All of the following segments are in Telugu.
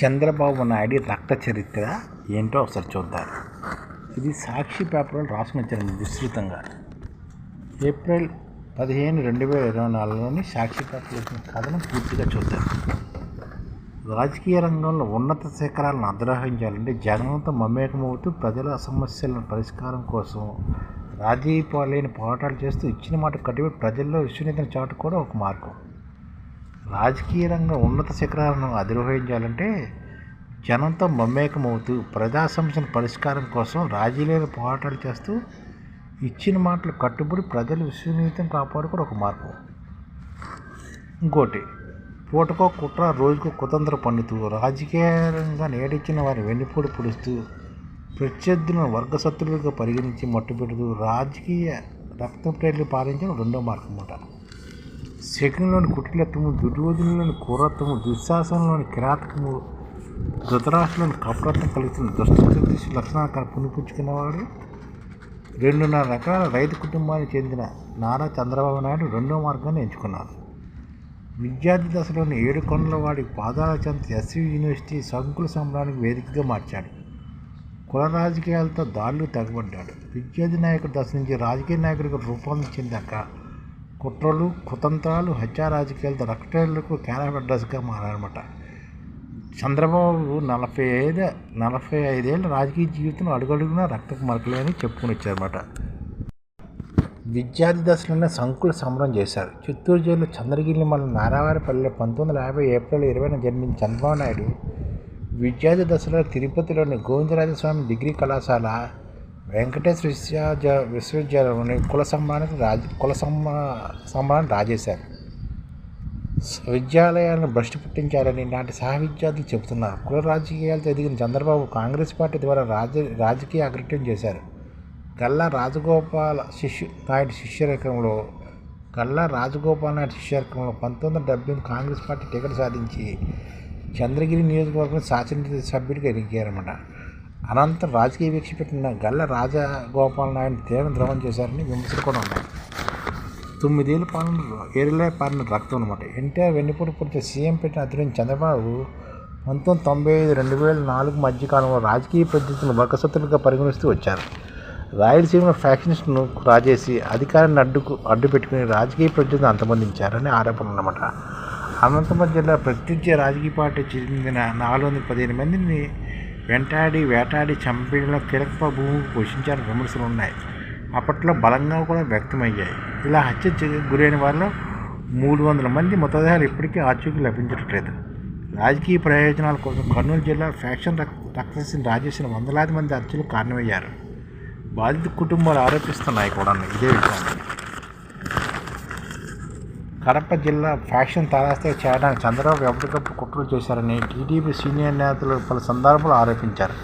చంద్రబాబు నాయుడు రక్త చరిత్ర ఏంటో ఒకసారి చూద్దాం. ఇది సాక్షి పేపర్లో రాసుకుని వచ్చారండి విస్తృతంగా. ఏప్రిల్ పదిహేను రెండు వేల ఇరవై నాలుగులోని సాక్షి పేపర్లో వచ్చిన కథను పూర్తిగా చూద్దాం. రాజకీయ రంగంలో ఉన్నత శిఖరాలను అధిరోహించాలంటే జగన్తో మమేకమవుతూ ప్రజల సమస్యల పరిష్కారం కోసం రాజీ పాలైన పోరాటాలు చేస్తూ ఇచ్చిన మాట కట్టుబడి ప్రజల్లో విశ్వనీతను చాటు కూడా ఒక మార్గం. రాజకీయ రంగం ఉన్నత శిఖరాలను అధిరోహించాలంటే జనంతో మమేకమవుతూ ప్రజా సమస్యల పరిష్కారం కోసం రాజీలేని పోరాటాలు చేస్తూ ఇచ్చిన మాటలు కట్టుబడి ప్రజల విశ్వనీతం కాపాడుకోవడం ఒక మార్గం. ఇంకోటి పూటకో కుట్ర రోజుకో కుతంత్ర పండుతూ రాజకీయంగా నేడిచ్చిన వారి వెన్నుపోటు పొడుస్తూ ప్రత్యర్థులను వర్గశత్రులుగా పరిగణించి మట్టుపెడుతూ రాజకీయ రక్తప్రేట్లు పాలించడం రెండో మార్గం ఉంటారు శకంలోని కుటిలత్వము దుర్యోధనలోని క్రూరత్వము దుశ్శాసనంలోని కిరాతకము ధృతరాష్ట్రంలోని కపటత్వం కలుగుతున్న దుష్టదృష్టి లక్షణాలు పునిపుచ్చుకున్నవాడు. రెండున్నర రకాల రైతు కుటుంబానికి చెందిన నారా చంద్రబాబు నాయుడు రెండో మార్గాన్ని ఎంచుకున్నారు. విద్యార్థి దశలోని ఏడు కొండల వాడి పాదాల చెంత ఎస్వి యూనివర్సిటీ సంకుల సంబరానికి వేదికగా మార్చాడు. కుల రాజకీయాలతో దాడులు తగబడ్డాడు. విద్యార్థి నాయకుడి దశ నుంచి రాజకీయ నాయకుడిగా రూపొందించిందాక కుట్రలు కుతంత్రాలు హత్యా రాజకీయాలతో రక్తేళ్ళకు క్యారెక్టర్ అడ్రస్గా మారారన్నమాట. చంద్రబాబు నలభై ఐదు నలభై ఐదేళ్ళ రాజకీయ జీవితం అడుగడుగునా రక్తపు మరకలే అని చెప్పుకుని వచ్చారన్నమాట. విద్యార్థి దశలోనే సంకుల సమరం చేశారు. చిత్తూరు జిల్లా చంద్రగిరి మన నారావారిపల్లిలో పంతొమ్మిది వందల యాభై ఏప్రిల్ ఇరవైన జన్మించిన చంద్రబాబు నాయుడు విద్యార్థి దశలో తిరుపతిలోని గోవిందరాజస్వామి డిగ్రీ కళాశాల వెంకటేశ్వర విశ్వవిద్యా విశ్వవిద్యాలయంలోని కుల సంబంధానికి రాజ కుల సంబ రాజేశారు. విద్యాలయాలను భ్రష్టు పుట్టించారని నాటి సహ విద్యార్థులు చెబుతున్నారు కుల రాజకీయాలతో ఎదిగిన చంద్రబాబు కాంగ్రెస్ పార్టీ ద్వారా రాజ రాజకీయ అగ్రట్యం చేశారు. గల్లా రాజగోపాల శిష్యు నాయుడు శిష్యరకంలో గల్లా రాజగోపాల్ నాయుడు శిష్యరకంలో పంతొమ్మిది వందల డెబ్బై కాంగ్రెస్ పార్టీ టికెట్ సాధించి చంద్రగిరి నియోజకవర్గం శాసన సభ్యుడిగా ఎదిగారన్నమాట. అనంతరం రాజకీయ వీక్ష పెట్టిన గల్ల రాజగోపాల్ నాయుడు తీవ్ర ద్రోహం చేశారని విమర్శలు కూడా ఉన్నాయి. తొమ్మిదేళ్ళ పాలన ఏరిలే పాలన రక్తం అనమాట ఎన్టీఆర్ వెన్నుపూడి పుడితే సీఎం పెట్టిన అతడిని చంద్రబాబు పంతొమ్మిది తొంభై ఐదు రెండు వేల నాలుగు మధ్యకాలంలో రాజకీయ పద్ధతులను వర్గసత్తులుగా పరిగణిస్తూ వచ్చారు. రాయలసీమ ఫ్యాక్షనిస్ట్ను రాజేసి అధికారాన్ని అడ్డుకు అడ్డు పెట్టుకుని రాజకీయ ప్రజలను అంతమందించారని ఆరోపణ అన్నమాట. అనంతపురం జిల్లా ప్రత్యర్థి రాజకీయ పార్టీ చెందిన నాలుగు వందల పదిహేను మందిని వెంటాడి వేటాడి చంపేయడంలో కీలక భూమి పోషించిన విమర్శలు ఉన్నాయి. అప్పట్లో బలంగా కూడా వ్యక్తమయ్యాయి. ఇలా హత్య గురైన వారిలో మూడు వందల మంది మృతదేహాలు ఇప్పటికీ ఆచూకీ లభించట్లేదు. రాజకీయ ప్రయోజనాల కోసం కర్నూలు జిల్లా ఫ్యాక్షన్ రక్- రక్తసిని రాజేసిన వందలాది మంది హత్యలు కారణమయ్యారు. బాధిత కుటుంబాలు ఆరోపిస్తున్నాయి కూడా ఇదే విషయాన్ని కడప జిల్లా ఫ్యాక్షన్ తారాస్థాయి చేయడానికి చంద్రబాబు ఎప్పటికప్పుడు కుట్రలు చేశారని టీడీపీ సీనియర్ నేతలు పలు సందర్భాలు ఆరోపించారు.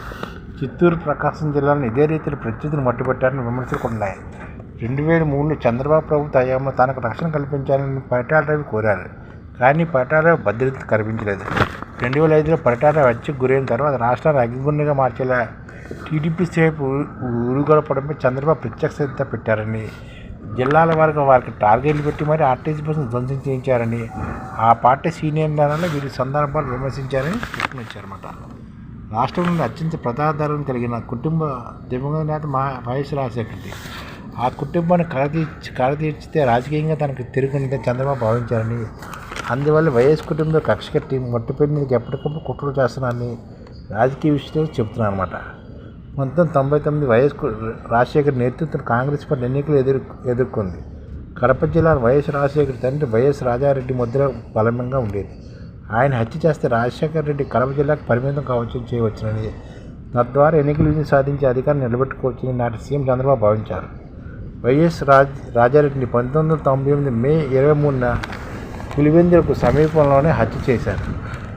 చిత్తూరు ప్రకాశం జిల్లాలో ఇదే రీతిలో ప్రత్యర్థులు మట్టుపెట్టారని విమర్శలు ఉన్నాయి. రెండు వేల మూడులో చంద్రబాబు ప్రభుత్వ హయాంలో తనకు రక్షణ కల్పించాలని పరిటాల రవి కోరారు. కానీ పరిటాల భద్రత కల్పించలేదు. రెండు వేల ఐదులో పరిటాల హత్యకు గురైన తర్వాత రాష్ట్రాన్ని అగ్నిగుండగా మార్చేలా టీడీపీ సేపు ఉరుగొలపడంపై చంద్రబాబు ప్రత్యక్ష శ్రద్ధ పెట్టారని జిల్లాల వారికి వారికి టార్గెట్లు పెట్టి మరి ఆర్టీసీ బస్సును ధ్వంసం చేయించారని ఆ పార్టీ సీనియర్ నేతలు వీరి సందర్భాలు విమర్శించారని చెప్పుకొచ్చారన్నమాట రాష్ట్రంలోని అత్యంత ప్రజాదరణ కలిగిన కుటుంబ దివంగత నేత మా వైఎస్ రాజశేఖర్ది ఆ కుటుంబాన్ని కలతీర్చి కలతీర్చితే రాజకీయంగా తనకు తిరుగునిదే చంద్రబాబు భావించారని అందువల్ల వైఎస్ కుటుంబంలో కక్ష కట్టి మొట్టపెట్టి ఎప్పటికప్పుడు కుట్రలు చేస్తున్నారని రాజకీయ విషయంలో చెప్తున్నారు అనమాట పంతొమ్మిది తొంభై తొమ్మిది వైఎస్ రాజశేఖర్ నేతృత్వం కాంగ్రెస్ పార్టీ ఎన్నికలు ఎదురు ఎదుర్కొంది. కడప జిల్లా వైఎస్ రాజశేఖర్ తండ్రి వైఎస్ రాజారెడ్డి ముద్ర బలంగా ఉండేది. ఆయన హత్య చేస్తే రాజశేఖర్ రెడ్డి కడప జిల్లాకు పరిమితం కావచ్చు చేయవచ్చునని తద్వారా ఎన్నికలు విజయం సాధించి అధికారం నిలబెట్టుకోవచ్చని నాటి సీఎం చంద్రబాబు భావించారు. వైఎస్ రాజ్ రాజారెడ్డిని పంతొమ్మిది వందల తొంభై ఎనిమిది మే ఇరవై మూడున పులివెందులకు సమీపంలోనే హత్య చేశారు.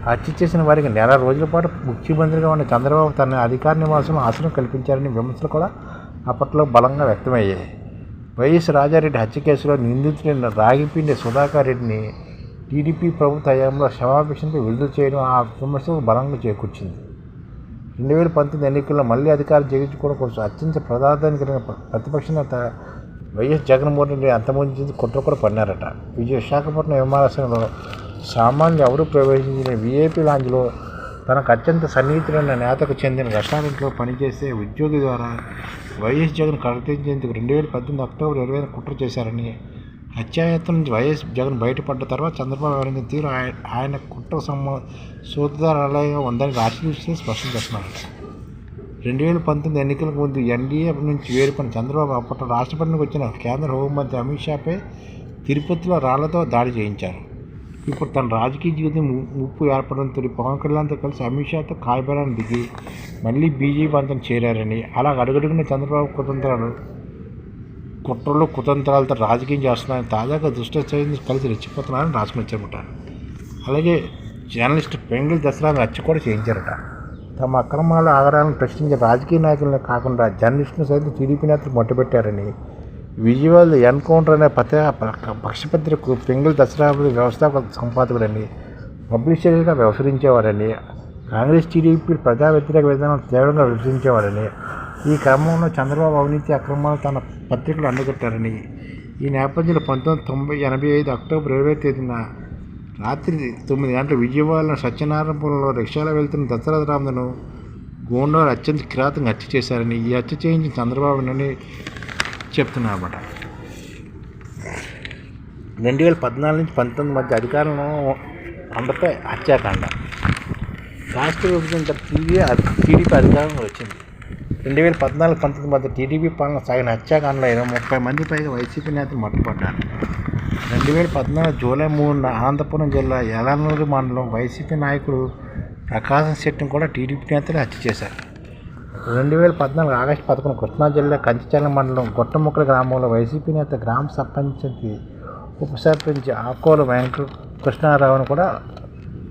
హత్య చేసిన వారికి నెల రోజుల పాటు ముఖ్యమంత్రిగా ఉన్న చంద్రబాబు తన అధికార నివాసం ఆశ్రయం కల్పించారని విమర్శలు కూడా అప్పట్లో బలంగా వ్యక్తమయ్యాయి. వైఎస్ రాజారెడ్డి హత్య కేసులో నిందితుడైన రాగిపిండి సుధాకర్ రెడ్డిని టీడీపీ ప్రభుత్వ హయాంలో క్షమాభిషంపై విడుదల చేయడం ఆ విమర్శలు బలంగా చేకూర్చింది. రెండు వేల పంతొమ్మిది ఎన్నికల్లో మళ్ళీ అధికారం చేయించుకోవడం కోసం అత్యంత ప్రధానాన్ని కలిగిన ప్రతిపక్ష నేత వైఎస్ జగన్మోహన్ రెడ్డి అంతమొందించి కుట్ర కూడా పన్నారట విజయ విశాఖపట్నం విమానాశ్రయంలో సామాన్యులు ఎవరు ప్రవేశించిన వీఐపీ లాంజ్లో తనకు అత్యంత సన్నిహితులైన నేతకు చెందిన రెస్టారెంట్లో పనిచేసే ఉద్యోగి ద్వారా వైఎస్ జగన్ కర్తించేందుకు రెండు వేల పద్దెనిమిది అక్టోబర్ ఇరవై కుట్ర చేశారని హత్యాయత్నం నుంచి వైఎస్ జగన్ బయటపడ్డ తర్వాత చంద్రబాబు వివరించిన తీరు ఆయన ఆయన కుట్ర సమ సూత్రాలయంగా ఉందని రాష్ట్రీయ స్పష్టం చేస్తున్నారు రెండు వేల పంతొమ్మిది ఎన్నికలకు ముందు ఎన్డీఏ నుంచి వేరుపడిన చంద్రబాబు అప్పట్లో రాష్ట్రపతికి వచ్చిన కేంద్ర హోంమంత్రి అమిత్ షాపై తిరుపతిలో రాళ్ళతో దాడి చేయించారు. ఇప్పుడు తన రాజకీయ జీవితం ఉప్పు ముప్పు ఏర్పడంతో పవన్ కళ్యాణ్తో కలిసి అమిత్ షాతో కాయబరాన్ని దిగి మళ్ళీ బీజేపీ అంతం చేరారని అలా అడుగడుగున చంద్రబాబు కుతంత్రాలు కుట్రలు కుతంత్రాలతో రాజకీయం చేస్తున్నారని తాజాగా దుష్ట చైతన్యం కలిసి రెచ్చిపోతున్నారని రాసుకొచ్చారట అలాగే జర్నలిస్ట్ పెంగిల్ దసరాను హత్య కూడా చేయించారట. తమ అక్రమాల ఆగడాలను ప్రశ్నించే రాజకీయ నాయకులను కాకుండా జర్నలిస్టును సైతం టీడీపీ నేతలు మొట్టబెట్టారని విజువల్ ఎన్కౌంటర్ అనే పత్ర పక్షపత్రికకు పెంగిల్ దసరాపతి వ్యవస్థాపక సంపాదకుడని పబ్లిషర్గా వ్యవహరించేవారని కాంగ్రెస్ టీడీపీ ప్రజా వ్యతిరేక విధానం తీవ్రంగా విభజించేవారని ఈ క్రమంలో చంద్రబాబు అవినీతి అక్రమాలు తన పత్రికలు అండగట్టారని ఈ నేపథ్యంలో పంతొమ్మిది తొంభై ఎనభై ఐదు అక్టోబర్ ఇరవై తేదీన రాత్రి తొమ్మిది గంటల విజయవాడలో సత్యనారాయణపురంలో రిక్షాలో వెళ్తున్న దశరథ రామును గోండాలు అత్యంత కిరాతంగా హత్య చేశారని ఈ హత్య చేయించిన చంద్రబాబునని చెప్తున్నారన్నమాట. రెండు వేల పద్నాలుగు నుంచి పంతొమ్మిది మధ్య అధికారంలో అందపై హత్యాకాండ. రాష్ట్ర విభజన టీవీ టీడీ టీడీపీ అధికారంలో వచ్చింది. రెండు వేల పద్నాలుగు పంతొమ్మిది మధ్య టీడీపీ పాలన సాగిన హత్యాకాండలో ఇరవై ముప్పై మంది పైగా వైసీపీ నేతలు మట్టుపడ్డారు రెండు వేల పద్నాలుగు జూలై మూడున అనంతపురం జిల్లా యలనూరు మండలం వైసీపీ నాయకుడు ప్రకాశం శెట్టిని కూడా టీడీపీ నేతలు హత్య చేశారు. రెండు వేల పద్నాలుగు ఆగస్టు పదకొండు కృష్ణా జిల్లా కంచిచర్ల మండలం గుట్టముక్కల గ్రామంలో వైసీపీ నేత గ్రామ సర్పంచ్కి ఉప సర్పంచ్ ఆకోల వెంకట కృష్ణారావును కూడా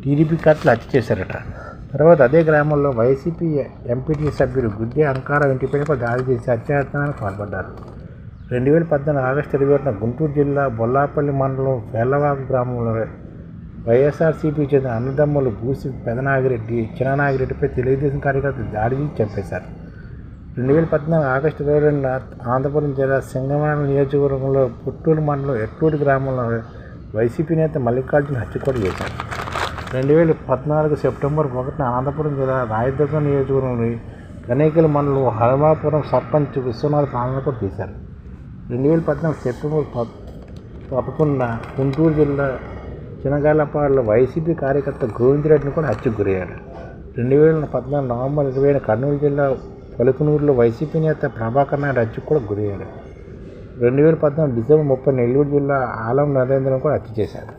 టీడీపీ కార్తలు హత్య చేశారట. తర్వాత అదే గ్రామంలో వైసీపీ ఎంపీటీ సభ్యులు గుద్దే అంకార ఇంటిపై కూడా దాడి చేసి హత్యాయత్నానికి పాల్పడ్డారు. రెండు వేల పద్నాలుగు ఆగస్టు ఇరవై ఒకటిన గుంటూరు జిల్లా బొల్లాపల్లి మండలం వెల్లవాకు గ్రామంలో వైఎస్ఆర్సీపీ చెందిన అన్నదమ్ములు బూసి పెదనాగిరెడ్డి చిన్ననాగిరెడ్డిపై తెలుగుదేశం కార్యకర్తలు దాడి చేసి చంపేశారు. రెండు వేల పద్నాలుగు ఆగస్టు ఇరవై రెండున ఆంధ్రపురం జిల్లా సింగమనం నియోజకవర్గంలో పుట్టూరు మండలం ఎట్టూరు గ్రామంలో వైసీపీ నేత మల్లికార్జున హత్య కూడా చేశారు. రెండు వేల పద్నాలుగు సెప్టెంబర్ ఒకటిన అనంతపురం జిల్లా రాయదుర్గం నియోజకవర్గంలోని గణేకల మండలం హనుమాపురం సర్పంచ్ విశ్వనాథ్ ప్రాణాలు కూడా తీశారు రెండు వేల పద్నాలుగు సెప్టెంబర్ పద్ పదకొండున గుంటూరు జిల్లా చినగాళ్ళపాడులో వైసీపీ కార్యకర్త గోవిందరెడ్డిని కూడా హత్యకు గురయ్యాడు. రెండు వేల పద్నాలుగు నవంబర్ ఇరవై కర్నూలు జిల్లా పలుకునూరులో వైసీపీ నేత ప్రభాకర్ నాయుడు హత్యకు కూడా గురయ్యాడు. రెండు వేల పద్నాలుగు డిసెంబర్ ముప్పై నెల్లూరు జిల్లా ఆలం నరేంద్రను కూడా హత్య చేశారు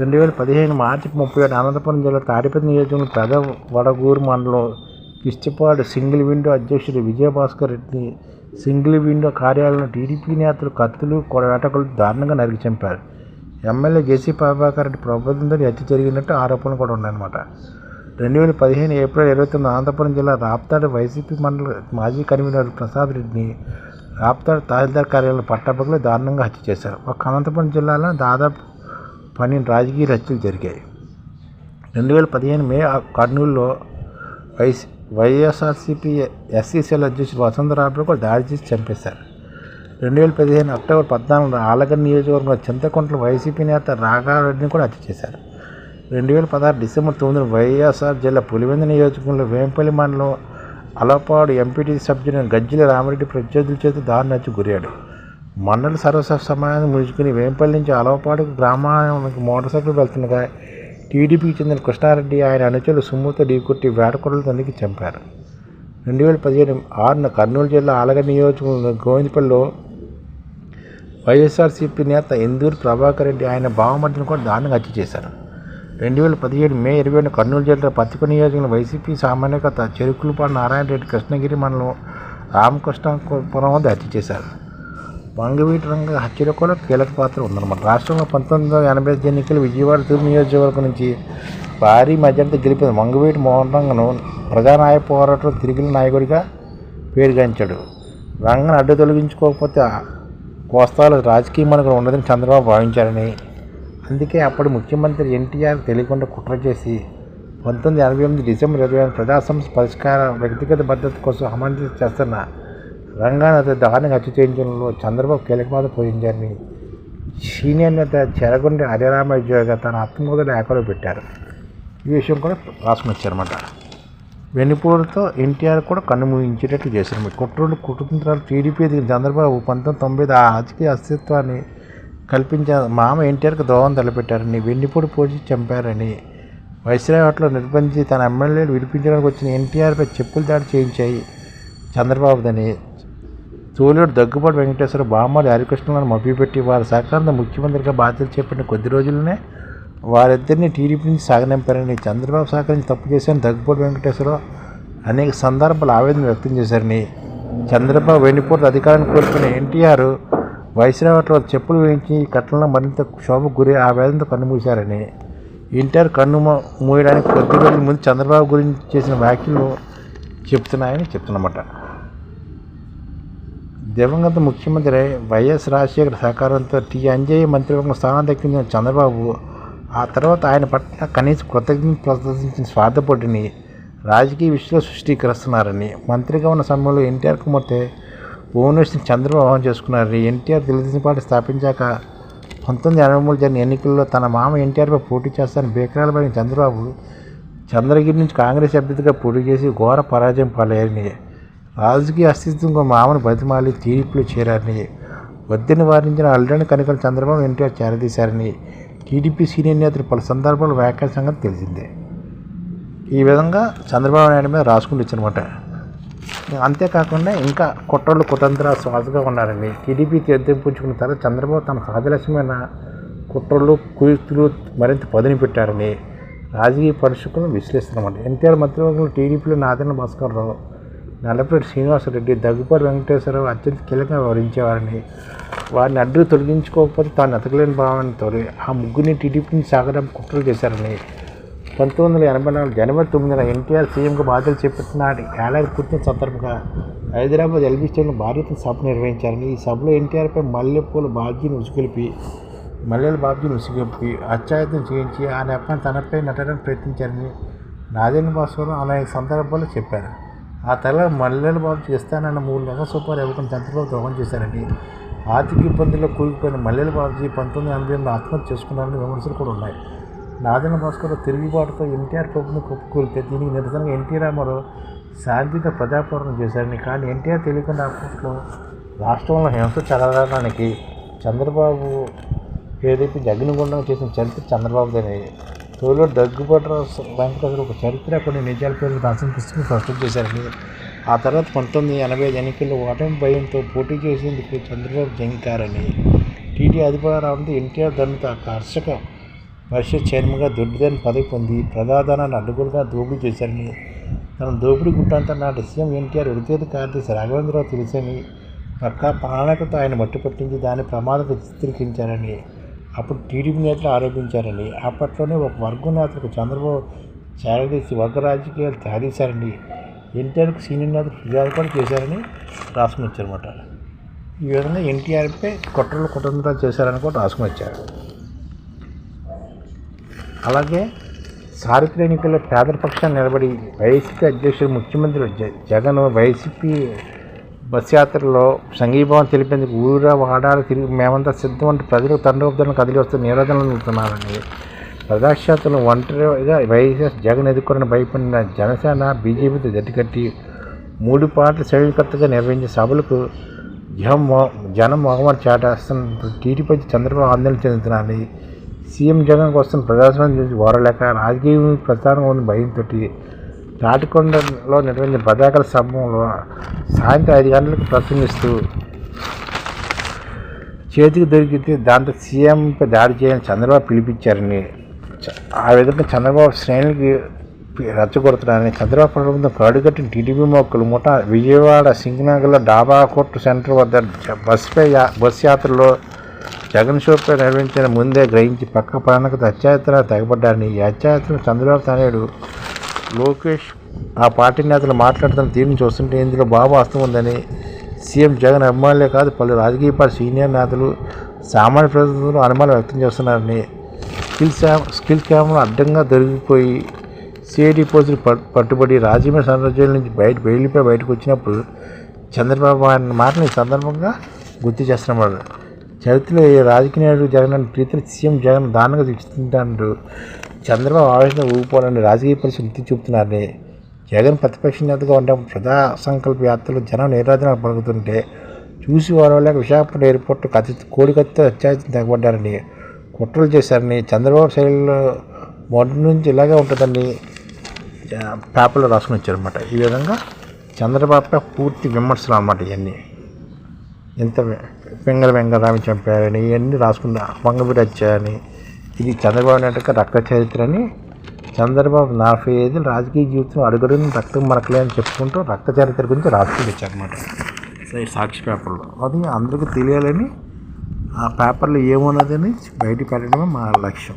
రెండు వేల పదిహేను మార్చి ముప్పై ఏడు అనంతపురం జిల్లా తాడిపతి నియోజకవర్గం పెద వడగూరు మండలం కిష్టిపాడు సింగిల్ విండో అధ్యక్షుడు విజయభాస్కర్ రెడ్డి సింగిల్ విండో కార్యాలయంలో టీడీపీ నేతలు కత్తులు కొడవేటకులు దారుణంగా నరికి చంపారు. ఎమ్మెల్యే జేసీ ప్రభాకర్ రెడ్డి ప్రభుత్వంతో హత్య జరిగినట్టు ఆరోపణలు కూడా ఉన్నాయన్నమాట. రెండు వేల పదిహేను ఏప్రిల్ ఇరవై తొమ్మిది అనంతపురం జిల్లా రాప్తాడు వైసీపీ మండల మాజీ కన్వీనర్ ప్రసాద్ రెడ్డిని రాప్తాడు తహసీల్దార్ కార్యాలయంలో పట్టపగలు దారుణంగా హత్య చేశారు. ఒక అనంతపురం జిల్లాలో దాదాపు పన్నెండు రాజకీయ హత్యలు జరిగాయి. రెండు వేల పదిహేను మే కర్నూలులో వైస్ వైఎస్ఆర్సీపీ ఎస్సీసీఎల్ అధ్యక్షుడు వసంతరావుపై కూడా దాడి చేసి చంపేశారు. రెండు వేల పదిహేను అక్టోబర్ పద్నాలుగున ఆలగడ్డ నియోజకవర్గంలో చింతకుంట్ల వైసీపీ నేత రాఘారెడ్డిని కూడా హత్య చేశారు. రెండు వేల పదహారు డిసెంబర్ తొమ్మిదిన వైఎస్ఆర్ జిల్లా పులివెందు నియోజకవర్గంలో వేంపల్లి మండలం అలపాడు ఎంపీటీ సభ్యుడైన గజ్జిల రామిరెడ్డి ప్రత్యర్థుల చేత దారుణ హత్య గురయ్యాడు. మండల సర్వస సమయాన్ని ముడుచుకుని వేంపల్లి నుంచి అలవపాడు గ్రామానికి మోటార్ సైకిల్ వెళ్తుండగా టీడీపీకి చెందిన కృష్ణారెడ్డి ఆయన అనుచరులు సుమ్ముతో ఢీకొట్టి వేటకొడలు తండ్రికి చంపారు. రెండు వేల పదిహేను ఆరున కర్నూలు జిల్లా ఆలగడ్డ నియోజకవర్గం గోవిందపల్లిలో వైఎస్ఆర్సీపీ నేత ఇందూరు ప్రభాకర్ రెడ్డి ఆయన బావమర్దిని కూడా దారుణంగా హత్య చేశారు. రెండు వేల పదిహేడు మే ఇరవై కర్నూలు జిల్లా పత్తిక నియోజకవర్గం వైసీపీ సామాన్యకర్త చెరుకులపాడు నారాయణ రెడ్డి కృష్ణగిరి మండలం రామకృష్ణపురం వద్ద హత్య చేశారు. మంగవీటి రంగ హత్యలో కూడా కీలక పాత్ర ఉందన్నమాట. రాష్ట్రంలో పంతొమ్మిది వందల ఎనభై ఐదు ఎన్నికలు విజయవాడ తూర్పు నియోజకవర్గం నుంచి భారీ మెజార్టీ గెలిపిన మంగవీటి మోహన్ రంగను ప్రజానాయ పోరాటం తిరిగిన నాయకుడిగా పేరుగాంచాడు. రంగను అడ్డు తొలగించుకోకపోతే కోస్తాల రాజకీయం అని కూడా ఉండదని చంద్రబాబు భావించారని. అందుకే అప్పటి ముఖ్యమంత్రి ఎన్టీఆర్ తెలియకుండా కుట్ర చేసి పంతొమ్మిది ఎనభై ఎనిమిది డిసెంబర్ ఇరవై ఐదు ప్రజా సమస్య పరిష్కార వ్యక్తిగత భద్రత కోసం అమలు చేస్తున్న రంగానది దారుణంగా హత్య చేయించడంలో చంద్రబాబు కీలకపాత పోషించారని సీనియర్ నేత చెరగొండ హరిరామయ్య తన ఆత్మకూద లేఖలో పెట్టారు. ఈ విషయం కూడా రాసుకుని వచ్చారన్నమాట ఎన్టీఆర్ కూడా కన్నుమూయించేటట్లు చేశారు. మీరు కుట్రలు కుటుంబాలు టీడీపీ దిగిన చంద్రబాబు పంతొమ్మిది తొంభై ఐదు ఆ రాజకీయ అస్తిత్వాన్ని కల్పించే మామ ఎన్టీఆర్కి దోహం తలపెట్టారని వెన్నుపూడి పోసి చంపారని వైస్రాయట్లో నిర్బంధించి తన ఎమ్మెల్యేలు విడిపించడానికి వచ్చిన ఎన్టీఆర్పై చెప్పులు దాడి చేయించాయి చంద్రబాబుదని. తోలేడు దగ్గుబాటు వెంకటేశ్వర బామ్మలు హరికృష్ణలను మభ్యపెట్టి వారి సహకారంతో ముఖ్యమంత్రిగా బాధ్యతలు చేపట్టిన కొద్ది రోజుల్లోనే వారిద్దరిని టీడీపీ నుంచి సాగనింపారని చంద్రబాబు సహకరించి తప్పు చేశారని దగ్గుబాటు వెంకటేశ్వరరావు అనేక సందర్భాలు ఆవేదన వ్యక్తం చేశారని చంద్రబాబు వెన్నుపోటు అధికారాన్ని కోల్పోయిన ఎన్టీఆర్ వైశ్రావట్లో చెప్పులు వేయించి ఈ ఘటనలో మరింత క్షోభకు గురి ఆవేదనతో కన్నుమూశారని. ఎన్టీఆర్ కన్ను మూయడానికి కొద్ది రోజుల ముందు చంద్రబాబు గురించి చేసిన వ్యాఖ్యలు చెప్తున్నాయని చెప్తున్నమాట. దివంగత ముఖ్యమంత్రి వైఎస్ రాజశేఖర్ సహకారంతో టి అంజయ్య మంత్రివర్గం స్థానం దక్కించిన చంద్రబాబు ఆ తర్వాత ఆయన పట్ల కనీస కృతజ్ఞత ప్రదర్శించిన స్వార్థపొడిని రాజకీయ విషయంలో సృష్టీకరిస్తున్నారని మంత్రిగా ఉన్న సమయంలో ఎన్టీఆర్ కుమార్తె భువనేశ్వరి చంద్రబాబు చేసుకున్నారని ఎన్టీఆర్ తెలుగుదేశం పార్టీ స్థాపించాక పంతొమ్మిది ఎనభై మూడు జరిగిన ఎన్నికల్లో తన మామ ఎన్టీఆర్పై పోటీ చేస్తానని బేకరాలు చంద్రబాబు చంద్రగిరి నుంచి కాంగ్రెస్ అభ్యర్థిగా పోటీ చేసి ఘోర పరాజయం పాలయ్యారని రాజకీయ అస్తిత్వం మామను బతిమాలి తీర్పులు చేరారని వద్దని వారించిన అల్లని కనుకలు చంద్రబాబు ఎన్టీఆర్ చేరదీశారని టీడీపీ సీనియర్ నేతలు పలు సందర్భాలు వ్యాఖ్యల సంగతి తెలిసిందే. ఈ విధంగా చంద్రబాబు నాయుడు మీద రాసుకుని ఇచ్చనమాట అంతేకాకుండా ఇంకా కుట్రలు కుతంత్ర శ్వాసగా ఉన్నారని టీడీపీ తీర్థింపుకున్న తర్వాత చంద్రబాబు తన సహజలక్ష్యమైన కుట్రలు కుయుక్తులు మరింత పదును పెట్టారని రాజకీయ పరిస్థితులను విశ్లేస్తున్నామంట ఎన్టీఆర్ మంత్రివర్గంలో టీడీపీలో నాదన భాస్కర్ రావు నల్లపేట శ్రీనివాసరెడ్డి దగ్గుపాటి వెంకటేశ్వరరావు అత్యంత కీలకంగా వివరించేవారని వారిని అడ్డు తొలగించుకోకపోతే తాను ఎతకలేని భావనతో ఆ ముగ్గురిని టీడీపీని నుంచి సాగడం కుట్రలు చేశారని పంతొమ్మిది వందల ఎనభై నాలుగు జనవరి తొమ్మిదిన ఎన్టీఆర్ సీఎంగా బాధ్యతలు చేపట్టిన నాటి ఏడాది పుట్టిన సందర్భంగా హైదరాబాద్ ఎల్బీ స్టేడియంలో భారత సభ నిర్వహించారని ఈ సభలో ఎన్టీఆర్పై మల్లెపూల బాబ్జీని ఉసుకొలిపి మల్లెల బాబ్జీని ఉసుగొల్పి అత్యాయత్నం చేయించి ఆ నెప్పని తనపై నటడానికి ప్రయత్నించారని నాదేంద్ర భాస్వరం అనేక సందర్భాల్లో చెప్పారు. ఆ తర్వాత మల్లెల బాబు చేస్తానన్న మూడు నెలల సూపర్ ఇవ్వకుండా చంద్రబాబు ద్రోహం చేశారని ఆర్థిక ఇబ్బందుల్లో కూలిపోయిన మల్లెల బాబుజీ పంతొమ్మిది ఎనభై ఎనిమిది ఆత్మహత్య చేసుకున్నారని విమర్శలు కూడా ఉన్నాయి. నాదన భాస్కర్ తిరుగుబాటుతో ఎన్టీఆర్ ప్రభుత్వం కుప్పకూలితే దీనికి నిరసనగా ఎన్టీ రామారావు శాంతిత ప్రజాపోరాటం చేశారని. కానీ ఎన్టీఆర్ తెలియకుండా అప్పట్లో రాష్ట్రంలో హింస చదవడానికి చంద్రబాబు ఏదైతే అగ్నిగుండం చేసిన చరిత్ర చంద్రబాబుదని. తోలో దగ్గుబాటు వెంకటేశ్వర ఒక చరిత్ర కొన్ని నిజాల పేర్లు రాసిన పుస్తకం ప్రస్తుతం చేశారని ఆ తర్వాత పంతొమ్మిది ఎనభై ఐదు ఎన్నికల్లో ఓటమి భయంతో పోటీ చేసేందుకు చంద్రబాబు జంకారని టీడీ రావడంతో ఎన్టీఆర్ దండత కర్షక వర్ష చైర్మన్గా దొడ్డిదని పదవి పొంది ప్రజాధనాన్ని అడ్డుగులుగా దోపిడీ చేశారని తన దోపిడీ గుట్టంతా నాటి సీఎం ఎన్టీఆర్ విడతీత కార్యదర్శి రాఘవేంద్రరావు తెలుసని పక్కా ప్రణాళికతో ఆయన మట్టి పట్టించి దాన్ని ప్రమాదకు చిత్రీకరించారని అప్పుడు టీడీపీ నేతలు ఆరోపించారండి. అప్పట్లోనే ఒక వర్గం నేతలకు చంద్రబాబు చేరదీసి వర్గ రాజకీయాలు తేదీశారని ఎన్టీఆర్కు సీనియర్ నేతలు ఫిర్యాదు కూడా చేశారని రాసుకుని వచ్చారన్నమాట ఈ విధంగా ఎన్టీఆర్పై కుట్రలు కుటుంబాలు చేశారని కూడా రాసుకుని వచ్చారు అలాగే సార్వత్రిక ఎన్నికల్లో పేదల పక్షాన్ని నిలబడి వైసీపీ అధ్యక్షుడు ముఖ్యమంత్రి జ- జగన్ వైసీపీ బస్ యాత్రలో సంఘీభావం తెలిపేందుకు ఊర వాడాలు తిరిగి మేమంతా సిద్ధం అంటే ప్రజలు తండ్రి కదిలి వస్తూ నిరోధనలు నిలుతున్నారని ప్రజాక్షేత్రంలో ఒంటరిగా వైఎస్ జగన్ ఎదుర్కొన్న భయపడిన జనసేన బీజేపీతో జట్టుకట్టి మూడు పార్టీలు సంయుక్తగా నిర్వహించే సభలకు జనం జనం మొహమ్మద్ చాటేస్తున్న టీడీపీ చంద్రబాబు ఆందోళన చెందుతున్నారని సీఎం జగన్ వస్తున్న ప్రజాస్వామ్యం చూసి ఓరలేక రాజకీయ ప్రచారం ఉన్న భయంతో తాటికొండలో నిర్వహించిన పతాకల సమూహంలో సాయంత్రం ఐదు గంటలకు ప్రసంగిస్తూ చేతికి దొరికితే దాంతో సీఎంపై దాడి చేయాలని చంద్రబాబు పిలిపించారని ఆ విధంగా చంద్రబాబు శ్రేణులకి రచ్చగొడుతున్నారని చంద్రబాబు ప్రభుత్వం కడుగట్టిన టీడీపీ మొక్కలు ముఠా విజయవాడ సింగనగర్లో డాబా కోర్టు సెంటర్ వద్ద బస్సుపై బస్సు బస్ యాత్రలో జగన్ షోపై నిర్వహించిన ముందే గ్రహించి పక్క ప్రణాళికతో అత్యాయత్ర తెగబడ్డారని ఈ అత్యాయత్రం చంద్రబాబు తనయుడు లోకేష్ ఆ పార్టీ నేతలు మాట్లాడుతున్న తీరుని చూస్తుంటే ఇందులో బాబు అస్తం ఉందని సీఎం జగన్ అభిమానులే కాదు పలు రాజకీయ పార్టీ సీనియర్ నేతలు సామాన్య ప్రజలు అనుమానం వ్యక్తం చేస్తున్నారని. స్కిల్ క్యామ్ స్కిల్ క్యామ్లో అడ్డంగా దొరికిపోయి సిఐడి పోస్టులు ప పట్టుబడి రాజమండ్రి సామ్రాజ్యాల నుంచి బయట బయలుపై బయటకు వచ్చినప్పుడు చంద్రబాబు ఆయన మాటని ఈ సందర్భంగా గుర్తు చేస్తున్నారు చరిత్రలో ఏ రాజకీయ నాయకుడు జగన్ అనే ప్రీతిని సీఎం జగన్ దారుణంగా శిక్షిస్తుంటారు చంద్రబాబు ఆవేశంగా ఊగిపోవాలని రాజకీయ పరిస్థితి ఎత్తి చూపుతున్నారని జగన్ ప్రతిపక్ష నేతగా ఉండే ప్రజా సంకల్ప యాత్రలు జనం నిరాధన పలుకుతుంటే చూసి వాళ్ళ విశాఖపట్నం ఎయిర్పోర్ట్ కత్తి కోడి కత్తితో అత్యాచారం తెగబడ్డారని కుట్రలు చేశారని చంద్రబాబు శైలిలో మొదటి నుంచి ఇలాగే ఉంటుందని పేపర్లో రాసుకుని వచ్చారనమాట ఈ విధంగా చంద్రబాబుపై పూర్తి విమర్శలు అనమాట ఇవన్నీ ఎంత పెంగళ వెంగళరామి చంపారని ఇవన్నీ రాసుకున్న వంగబిడి వచ్చాయని ఇది చంద్రబాబు నాయుడు రక్త చరిత్ర అని చంద్రబాబు నలభై ఐదు రాజకీయ జీవితం అడుగడుగున రక్తం మరకలే అని చెప్పుకుంటూ రక్త చరిత్ర గురించి రాసుకుని వచ్చారనమాట సాక్షి పేపర్లో. అది అందరికీ తెలియాలని ఆ పేపర్లో ఏమున్నదని బయట పెట్టడమే మా లక్ష్యం.